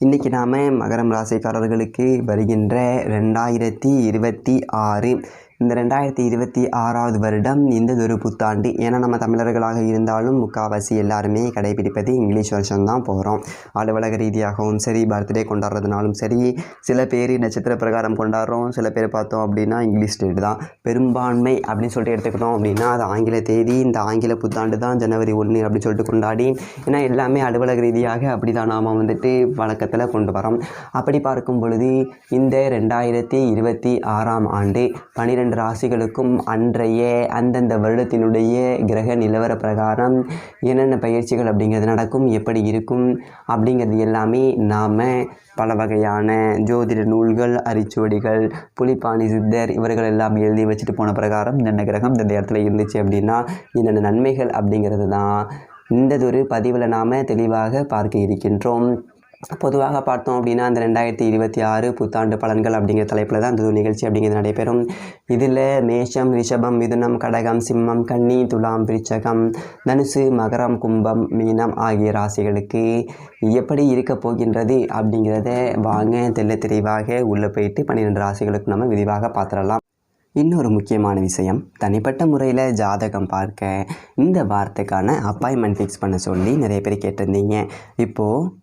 இன்றைக்கி நாம் மகரம் ராசிக்காரர்களுக்கு வருகின்ற ரெண்டாயிரத்தி இருபத்தி ஆறு இந்த ரெண்டாயிரத்தி இருபத்தி ஆறாவது வருடம் இந்ததொரு புத்தாண்டு. ஏன்னா நம்ம தமிழர்களாக இருந்தாலும் முக்கால்வாசி எல்லாருமே கடைபிடிப்பது இங்கிலீஷ் வருஷம்தான் போகிறோம் அலுவலக ரீதியாகவும் சரி பர்த்டே கொண்டாடுறதுனாலும் சரி சில பேர் நட்சத்திர பிரகாரம் கொண்டாடுறோம். சில பேர் பார்த்தோம் அப்படின்னா இங்கிலீஷ் டேட் தான். பெரும்பான்மை அப்படின்னு சொல்லிட்டு எடுத்துக்கிட்டோம் அப்படின்னா அது ஆங்கில தேதி இந்த ஆங்கில புத்தாண்டு தான் ஜனவரி ஒன்று அப்படின்னு சொல்லிட்டு கொண்டாடி ஏன்னா எல்லாமே அலுவலக ரீதியாக அப்படி தான் நாம் வந்துட்டு வழக்கத்தில் கொண்டு வரோம். அப்படி பார்க்கும் பொழுது இந்த ரெண்டாயிரத்தி இருபத்தி ஆறாம் ஆண்டு பன்னிரெண்டு ராசிகளுக்கும் அன்றைய அந்தந்த வருடத்தினுடைய கிரக நிலவர பிரகாரம் என்னென்ன பயிற்சிகள் அப்படிங்கிறது நடக்கும் எப்படி இருக்கும் அப்படிங்கிறது எல்லாமே நாம் பல வகையான ஜோதிட நூல்கள் அரிச்சுவடிகள் புலிப்பாணி சித்தர் இவர்கள் எல்லாம் எழுதி வச்சுட்டு போன பிரகாரம் இந்த கிரகம் இந்த இடத்துல இருந்துச்சு அப்படின்னா என்னென்ன நன்மைகள் அப்படிங்கிறது தான். இந்ததொரு பதிவில் நாம் தெளிவாக பார்க்க இருக்கின்றோம். பொதுவாக பார்த்தோம் அப்படின்னா அந்த ரெண்டாயிரத்தி இருபத்தி ஆறு புத்தாண்டு பலன்கள் அப்படிங்கிற தலைப்பில் தான் அந்த நிகழ்ச்சி அப்படிங்கிறது நடைபெறும். இதில் மேஷம் ரிஷபம் மிதுனம் கடகம் சிம்மம் கன்னி துலாம் விருச்சகம் தனுசு மகரம் கும்பம் மீனம் ஆகிய ராசிகளுக்கு எப்படி இருக்க போகின்றது அப்படிங்கிறத வாங்க தெல்ல தெளிவாக உள்ளே போயிட்டு பன்னிரெண்டு ராசிகளுக்கு நம்ம விரிவாக பார்த்துடலாம். இன்னொரு முக்கியமான விஷயம் தனிப்பட்ட முறையில் ஜாதகம் பார்க்க இந்த வாரத்துக்கான அப்பாயின்மெண்ட் ஃபிக்ஸ் பண்ண சொல்லி நிறைய பேர் கேட்டிருந்தீங்க. இப்போது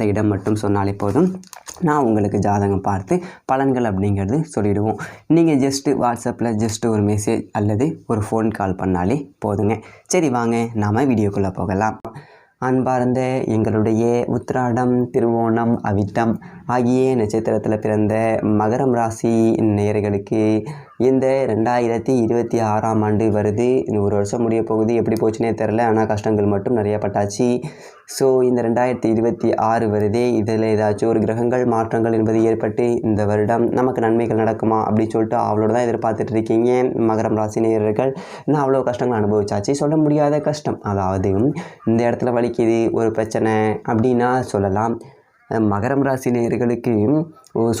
இடம் மட்டும் சொன்னாலே போதும். நான் உங்களுக்கு ஜாதகம் பார்த்து பலன்கள் அப்படிங்கிறது சொல்லிவிடுவோம் நீங்கள் ஜஸ்ட்டு வாட்ஸ்அப்பில் ஜஸ்ட்டு ஒரு மெசேஜ் அல்லது ஒரு ஃபோன் கால் பண்ணாலே போதுங்க. சரி வாங்க. நாம் வீடியோக்குள்ளே போகலாம். அன்பார்ந்த எங்களுடைய உத்திராடம் திருவோணம் அவிட்டம் ஆகிய நட்சத்திரத்தில் பிறந்த மகரம் ராசி நேயர்களுக்கு இந்த ரெண்டாயிரத்தி இருபத்தி ஆறாம் ஆண்டு வருது. இன்னும் ஒரு வருஷம் முடிய போகுது. எப்படி போச்சுனே தெரில ஆனால் கஷ்டங்கள் மட்டும் நிறைய பட்டாச்சு. ஸோ இந்த ரெண்டாயிரத்தி இருபத்தி ஆறு வருதே. இதில் ஏதாச்சும் ஒரு கிரகங்கள் மாற்றங்கள் என்பது ஏற்பட்டு இந்த வருடம் நமக்கு நன்மைகள் நடக்குமா அப்படின்னு சொல்லிட்டு அவளோட தான் எதிர்பார்த்துட்டு இருக்கீங்க. மகரம் ராசி நேயர்கள் நான் அவ்வளோ கஷ்டங்கள் அனுபவிச்சாச்சு. சொல்ல முடியாத கஷ்டம். அதாவது இந்த இடத்துல வலிக்குது ஒரு பிரச்சனை அப்படின்னா சொல்லலாம். மகரம் ராசி நேயர்களுக்கு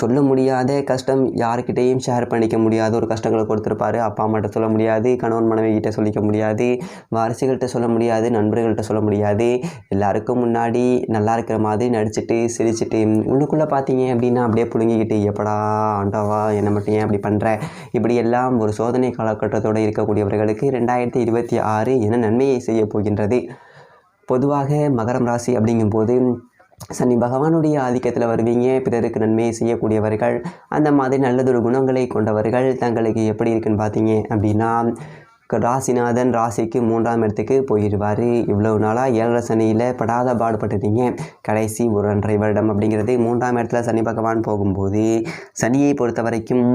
சொல்ல முடியாத கஷ்டம் யாருக்கிட்டேயும் ஷேர் பண்ணிக்க முடியாத ஒரு கஷ்டங்களை கொடுத்துருப்பாரு. அப்பா அம்மாட்ட சொல்ல முடியாது கணவன் மனைவி கிட்டே சொல்லிக்க முடியாது வாரிசுகள்கிட்ட சொல்ல முடியாது நண்பர்கள்கிட்ட சொல்ல முடியாது. எல்லாருக்கும் முன்னாடி நல்லா இருக்கிற மாதிரி நடிச்சுட்டு சிரிச்சிட்டு உள்ளுக்குள்ளே பார்த்தீங்க அப்படின்னா அப்படியே புழுங்கிக்கிட்டு எப்படா ஆண்டவா என்னை மட்டும் ஏன் அப்படி பண்ணுற இப்படி எல்லாம் ஒரு சோதனை காலகட்டத்தோடு இருக்கக்கூடியவர்களுக்கு ரெண்டாயிரத்தி இருபத்தி ஆறு என்ன நன்மையை செய்ய போகின்றது? பொதுவாக மகரம் ராசி அப்படிங்கும்போது சனி பகவானுடைய ஆதிக்கத்தில் வருவீங்க பிறருக்கு நன்மையை செய்யக்கூடியவர்கள் அந்த மாதிரி நல்லதொரு குணங்களை கொண்டவர்கள் தங்களுக்கு எப்படி இருக்குன்னு பார்த்தீங்க அப்படின்னா ராசிநாதன் ராசிக்கு மூன்றாம் இடத்துக்கு போயிடுவார் இவ்வளவு நாளாக ஏழரை சனியில் படாத பாடுபட்டுட்டீங்க. கடைசி ஒரு ஒன்றரை வருடம் அப்படிங்கிறது மூன்றாம் இடத்துல சனி பகவான் போகும்போது சனியை பொறுத்த வரைக்கும்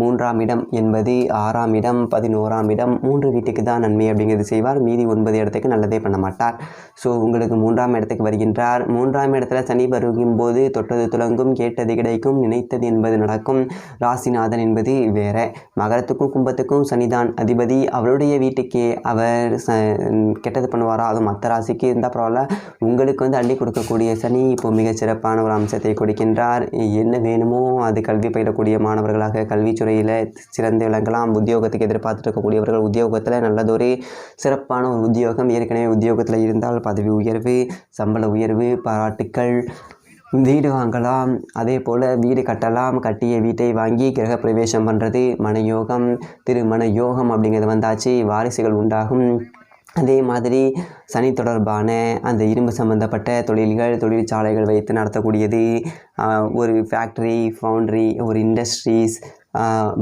மூன்றாம் இடம் என்பது ஆறாம் இடம் பதினோராம் இடம் மூன்று வீட்டுக்கு தான் நன்மை அப்படிங்கிறது செய்வார். மீதி ஒன்பது இடத்துக்கு நல்லதே பண்ண மாட்டார். ஸோ உங்களுக்கு மூன்றாம் இடத்துக்கு வருகின்றார். மூன்றாம் இடத்துல சனி வருகும் போது தொட்டது துலங்கும் கேட்டது கிடைக்கும் நினைத்தது என்பது நடக்கும். ராசிநாதன் என்பது வேற. மகரத்துக்கும் கும்பத்துக்கும் சனிதான் அதிபதி. அவருடைய உங்களுடைய வீட்டுக்கு அவர் ச கெட்டது பண்ணுவாரா? அதுவும் மற்ற ராசிக்கு இருந்தால் பரவாயில்ல. உங்களுக்கு வந்து அள்ளி கொடுக்கக்கூடிய சனி இப்போ மிகச்சிறப்பான ஒரு அம்சத்தை கொடுக்கின்றார். என்ன வேணுமோ அது கல்வி பயிலக்கூடிய மாணவர்களாக கல்வித்துறையில் சிறந்து விளங்கலாம். உத்தியோகத்துக்கு எதிர்பார்த்துட்டு இருக்கக்கூடியவர்கள் உத்தியோகத்தில் நல்லதொரு சிறப்பான ஒரு உத்தியோகம். ஏற்கனவே உத்தியோகத்தில் இருந்தால் பதவி உயர்வு சம்பள உயர்வு பாராட்டுக்கள் வீடு வாங்கலாம் அதே போல் வீடு கட்டலாம் கட்டிய வீட்டை வாங்கி கிரக பிரவேசம் பண்ணுறது மனயோகம் திருமண யோகம் அப்படிங்கிறது வந்தாச்சு வாரிசுகள் உண்டாகும். அதே மாதிரி சனி தொடர்பான அந்த இரும்பு சம்பந்தப்பட்ட தொழில்கள் தொழிற்சாலைகள் வைத்து நடத்தக்கூடியது. ஒரு ஃபேக்ட்ரி ஃபவுண்ட்ரி ஒரு இண்டஸ்ட்ரீஸ்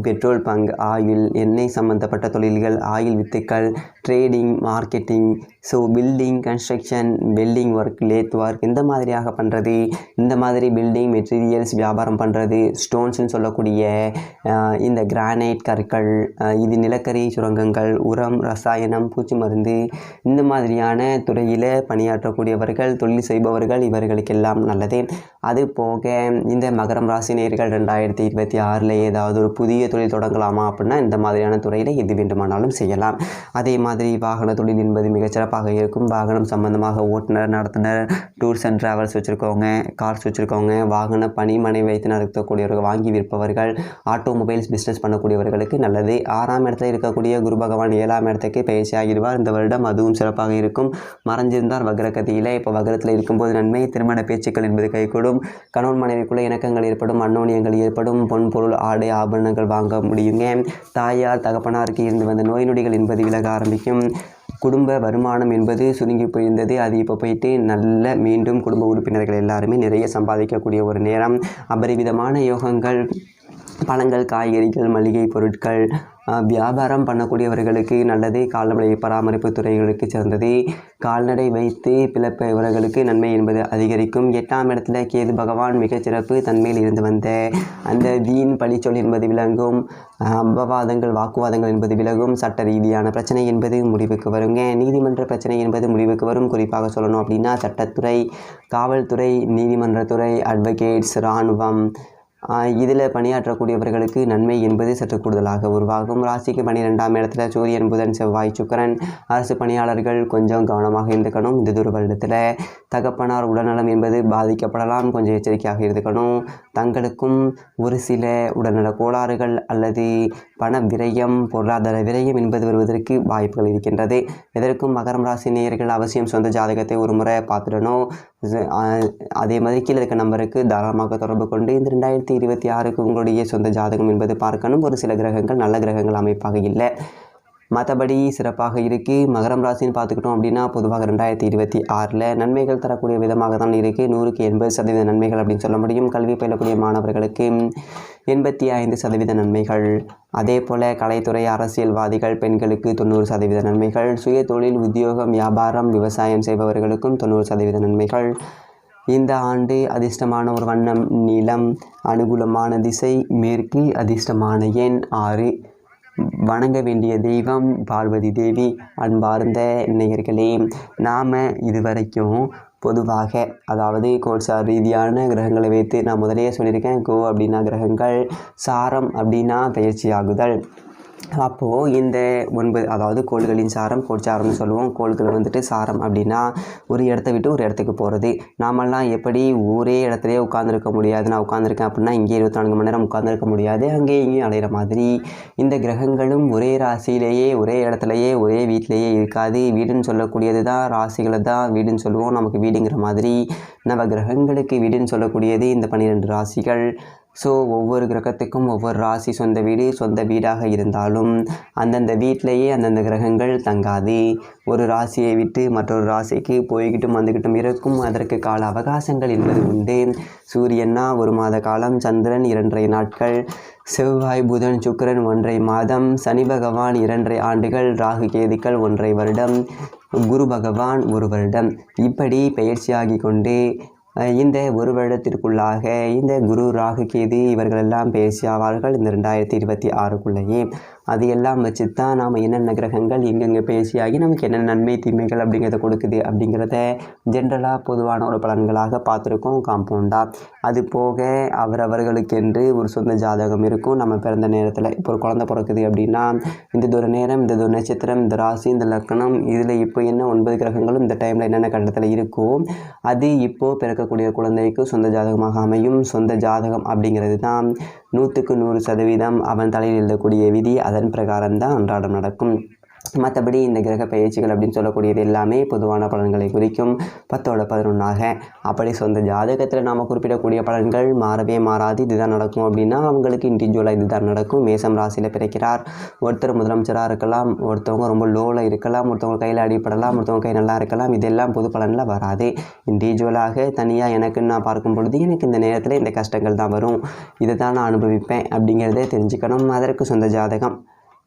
பெட்ரோல் பங்க் ஆயில் எண்ணெய் சம்பந்தப்பட்ட தொழில்கள் ஆயில் வித்துக்கள் trading marketing so building construction welding work lathe work இந்த மாதிரியாக பண்ணுறது இந்த மாதிரி பில்டிங் மெட்டீரியல்ஸ் வியாபாரம் பண்ணுறது ஸ்டோன்ஸ்னு சொல்லக்கூடிய இந்த கிரானைட் கற்கள் இது நிலக்கரி சுரங்கங்கள் உரம் ரசாயனம் பூச்சி மருந்து இந்த மாதிரியான துறையில் பணியாற்றக்கூடியவர்கள் தொழில் செய்பவர்கள் இவர்களுக்கெல்லாம் நல்லது. அது போக இந்த மகரம் ராசினியர்கள் ரெண்டாயிரத்தி இருபத்தி ஆறில் ஏதாவது ஒரு புதிய தொழில் தொடங்கலாமா அப்படின்னா இந்த மாதிரியான துறையில் எது வேண்டுமானாலும் செய்யலாம். அதே மாதிரி வாகன தொழில் என்பது மிகச் சிறப்பாக இருக்கும். வாகனம் சம்பந்தமாக ஓட்டுநர் நடத்துனர் டூர்ஸ் அண்ட் ட்ராவல்ஸ் வச்சுருக்கவங்க கார்ஸ் வச்சுருக்கவங்க வாகன பணிமனை வைத்து நடத்தக்கூடியவர்கள் வாங்கி விற்பவர்கள் ஆட்டோமொபைல்ஸ் பிஸ்னஸ் பண்ணக்கூடியவர்களுக்கு நல்லது. ஆறாம் இடத்துல இருக்கக்கூடிய குரு பகவான் ஏழாம் இடத்துக்கு பயிற்சி ஆகிடுவார். இந்த வருடம் அதுவும் சிறப்பாக இருக்கும். மறைஞ்சிருந்தார் வக்ரகதியில். இப்போ வக்ரத்தில் இருக்கும்போது நன்மை திருமண பேச்சுக்கள் என்பது கைகூடும். கணவன் மனைவிக்குள்ள இணக்கங்கள் ஏற்படும் அன்னோனியங்கள் ஏற்படும். பொன் பொருள் ஆடை ஆபரணங்கள் வாங்க முடியுங்க. தாயார் தகப்பனாருக்கு இருந்து வந்த நோய் நொடிகள் என்பது விலக ஆரம்பிக்கும். குடும்ப வருமானம் என்பது சுருங்கி போயிருந்தது. அது இப்போ போயிட்டு நல்ல மீண்டும் குடும்ப உறுப்பினர்கள் எல்லாருமே நிறைய சம்பாதிக்கக்கூடிய ஒரு நேரம். அபரிவிதமான யோகங்கள் பழங்கள் காய்கறிகள் மளிகை பொருட்கள் வியாபாரம் பண்ணக்கூடியவர்களுக்கு நல்லது. கால்நடை பராமரிப்பு துறைகளுக்கு சிறந்தது. கால்நடை வைத்து பிளப்பவர்களுக்கு நன்மை என்பது அதிகரிக்கும். எட்டாம் இடத்துல கேது பகவான் மிகச்சிறப்பு தன்மையில் இருந்து வந்த அந்த வீண் பழிச்சொல் என்பது விளங்கும். அபவாதங்கள் வாக்குவாதங்கள் என்பது விலகும். சட்ட ரீதியான பிரச்சனை என்பது முடிவுக்கு வருங்க. நீதிமன்ற பிரச்சனை என்பது முடிவுக்கு வரும். குறிப்பாக சொல்லணும் அப்படின்னா சட்டத்துறை காவல்துறை நீதிமன்றத்துறை அட்வொகேட்ஸ் இராணுவம் இதில் பணியாற்றக்கூடியவர்களுக்கு நன்மை என்பது சற்று கூடுதலாக உருவாகும். ராசிக்கு பன்னிரெண்டாம் இடத்துல சூரியன் புதன் செவ்வாய் சுக்கிரன் அரசு பணியாளர்கள் கொஞ்சம் கவனமாக இருந்துக்கணும். இந்த ஒரு வருடத்தில் தகப்பனார் உடல்நலம் என்பது பாதிக்கப்படலாம். கொஞ்சம் எச்சரிக்கையாக இருந்துக்கணும். தங்களுக்கும் ஒரு சில உடல்நல கோளாறுகள் அல்லது பண விரயம் பொருளாதார விரயம் என்பது வருவதற்கு வாய்ப்புகள் இருக்கின்றது. எதற்கும் மகரம் ராசி நேயர்கள் அவசியம் சொந்த ஜாதகத்தை ஒரு முறை பார்த்துடணும். அதே மாதிரி கீழே இருக்க நம்பருக்கு தாராளமாக தொடர்பு கொண்டு இந்த ரெண்டாயிரத்தி இருபத்தி ஆறுக்கு உங்களுடைய சொந்த ஜாதகம் என்பது பார்க்கணும். ஒரு சில கிரகங்கள் நல்ல கிரகங்கள் அமைப்பாக இல்லை. மற்றபடி சிறப்பாக இருக்குது மகரம் ராசின்னு பார்த்துக்கிட்டோம் அப்படின்னா பொதுவாக ரெண்டாயிரத்தி இருபத்தி ஆறில் நன்மைகள் தரக்கூடிய விதமாக தான் இருக்குது நூறுக்கு எண்பது சதவீத நன்மைகள் அப்படின்னு சொல்ல முடியும். கல்வி பயிலக்கூடிய மாணவர்களுக்கு எண்பத்தி ஐந்து சதவீத நன்மைகள். அதே போல கலைத்துறை அரசியல்வாதிகள் பெண்களுக்கு தொண்ணூறு சதவீத நன்மைகள். சுய தொழில் உத்தியோகம் வியாபாரம் விவசாயம் செய்பவர்களுக்கும் தொண்ணூறு சதவீத நன்மைகள். இந்த ஆண்டு அதிர்ஷ்டமான ஒரு வண்ணம் நீளம் அனுகூலமான திசை மேற்கு அதிர்ஷ்டமான எண் ஆறு. வணங்க வேண்டிய தெய்வம் பார்வதி தேவி அன்பார்ந்த நேயர்களே நாம் இதுவரைக்கும் பொதுவாக அதாவது கோட்சார் ரீதியான கிரகங்களை வைத்து நான் முதலேயே சொல்லியிருக்கேன் கோ அப்படின்னா கிரகங்கள் சாரம் அப்படின்னா பயிற்சி ஆகுதல் அப்போது இந்த ஒன்பது அதாவது கோள்களின் சாரம் கோட்சாரம்னு சொல்லுவோம். கோள்கள் வந்துட்டு சாரம் அப்படின்னா ஒரு இடத்த விட்டு ஒரு இடத்துக்கு போகிறது நாமெல்லாம் எப்படி ஒரே இடத்துலையே உட்காந்துருக்க முடியாது. நான் உட்காந்துருக்கேன் அப்படின்னா இங்கே இருபத்தி நான்கு மணி நேரம் உட்காந்துருக்க முடியாது. அங்கேயே இங்கேயும் அலைகிற மாதிரி இந்த கிரகங்களும் ஒரே ராசியிலேயே ஒரே இடத்துலையே ஒரே வீட்டிலேயே இருக்காது. வீடுன்னு சொல்லக்கூடியது தான் ராசிகளை தான் வீடுன்னு சொல்லுவோம். நமக்கு வீடுங்கிற மாதிரி நம்ம கிரகங்களுக்கு வீடுன்னு சொல்லக்கூடியது இந்த பன்னிரெண்டு ராசிகள். ஸோ ஒவ்வொரு கிரகத்துக்கும் ஒவ்வொரு ராசி சொந்த வீடு சொந்த வீடாக இருந்தாலும் அந்தந்த வீட்டிலேயே அந்தந்த கிரகங்கள் தங்காது. ஒரு ராசியை விட்டு மற்றொரு ராசிக்கு போய்கிட்டும் வந்துக்கிட்டும் இருக்கும். அதற்கு கால அவகாசங்கள் என்பது உண்டு. சூரியன்னா ஒரு மாத காலம் சந்திரன் இரண்டரை நாட்கள் செவ்வாய் புதன் சுக்கரன் ஒன்றை மாதம் சனி பகவான் இரண்டரை ஆண்டுகள் ராகு கேதுக்கள் ஒன்றை வருடம் குரு பகவான் ஒரு வருடம். இப்படி பயிற்சியாகி கொண்டு இந்த ஒரு வருடத்திற்குள்ளாக இந்த குரு ராகு கேது இவர்களெல்லாம் பேசியாவார்கள் இந்த ரெண்டாயிரத்தி இருபத்தி ஆறுக்குள்ளேயே. அது எல்லாம் வச்சு தான் நாம் என்னென்ன கிரகங்கள் எங்கெங்கே பேசியாகி நமக்கு என்னென்ன நன்மை தீமைகள் அப்படிங்கிறத கொடுக்குது அப்படிங்கிறத ஜென்ரலாக பொதுவான ஒரு பலன்களாக பார்த்துருக்கோம் காம்பவுண்டாக அது போக அவரவர்களுக்கென்று ஒரு சொந்த ஜாதகம் இருக்கும். நம்ம பிறந்த நேரத்தில் இப்போ ஒரு குழந்தை பிறக்குது அப்படின்னா இந்த தூர நேரம் இந்த தூர நட்சத்திரம் இந்த ராசி இந்த லக்கணம் இதில் இப்போ என்ன ஒன்பது கிரகங்களும் இந்த டைமில் என்னென்ன கண்டத்தில் இருக்கோ அது இப்போது பிறக்கக்கூடிய குழந்தைக்கு சொந்த ஜாதகமாக அமையும். சொந்த ஜாதகம் அப்படிங்கிறது தான் நூற்றுக்கு நூறு சதவீதம் அவன் தலையில் எழுதக்கூடிய விதி அதன் பிரகாரம் தான் அன்றாடம் நடக்கும். மற்றபடி இந்த கிரக பயிற்சிகள் அப்படின்னு சொல்லக்கூடியது எல்லாமே பொதுவான பலன்களை குறிக்கும். பத்தோட பதினொன்றாக அப்படி சொந்த ஜாதகத்தில் நாம் குறிப்பிடக்கூடிய பலன்கள் மாறவே மாறாது. இதுதான் நடக்கும் அப்படின்னா அவங்களுக்கு இண்டிவிஜுவலாக இதுதான் நடக்கும். மேசம் ராசியில் பிறக்கிறார். ஒருத்தர் முதலமைச்சராக இருக்கலாம் ஒருத்தவங்க ரொம்ப லோவில் இருக்கலாம் ஒருத்தவங்க கையில் அடிப்படலாம் ஒருத்தவங்க கை நல்லா இருக்கலாம். இதெல்லாம் பொது பலனில் வராது. இண்டிவிஜுவலாக தனியாக எனக்குன்னு நான் பார்க்கும் பொழுது எனக்கு இந்த நேரத்தில் இந்த கஷ்டங்கள் தான் வரும். இதை தான் நான் அனுபவிப்பேன் அப்படிங்கிறதே தெரிஞ்சுக்கணும். அதற்கு சொந்த ஜாதகம்.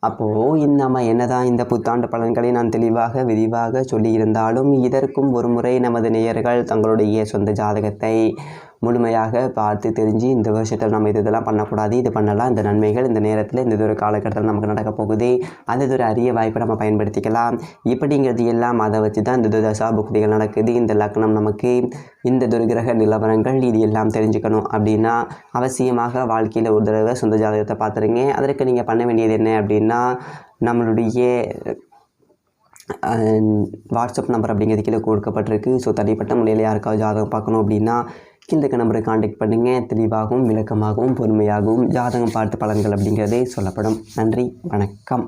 அப்போது நம்ம என்னதான் இந்த புத்தாண்டு பலன்களை நான் தெளிவாக விரிவாக சொல்லியிருந்தாலும் இதற்கும் ஒரு முறை நமது நேயர்கள் தங்களுடைய சொந்த ஜாதகத்தை முழுமையாக பார்த்து தெரிஞ்சு இந்த வருஷத்தில் நம்ம இது இதெல்லாம் பண்ணக்கூடாது இது பண்ணலாம். இந்த நன்மைகள் இந்த நேரத்தில் இந்த ஒரு காலகட்டத்தில் நமக்கு நடக்க போகுது. அந்த ஒரு அரிய வாய்ப்பை நம்ம பயன்படுத்திக்கலாம். இப்படிங்கிறது எல்லாம் அதை வச்சு தான் இந்த தசா புக்திகள் நடக்குது. இந்த லக்னம் நமக்கு இந்த துர்கிரக நிலவரங்கள் இது எல்லாம் தெரிஞ்சுக்கணும் அப்படின்னா அவசியமாக வாழ்க்கையில் ஒரு தடவை சொந்த ஜாதகத்தை பார்த்துருங்க. அதற்கு நீங்கள் பண்ண வேண்டியது என்ன அப்படின்னா நம்மளுடைய வாட்ஸ்அப் நம்பர் அப்படிங்கிறது கீழே கொடுக்கப்பட்டிருக்கு. ஸோ தனிப்பட்ட முறையில் யாருக்காவது ஜாதகம் பார்க்கணும் அப்படின்னா இந்த நம்பரை காண்டாக்ட் பண்ணுங்கள் தெளிவாகவும் விளக்கமாகவும் பொறுமையாகவும் ஜாதகம் பார்த்து பலன்கள் அப்படிங்கிறதே சொல்லப்படும். நன்றி வணக்கம்.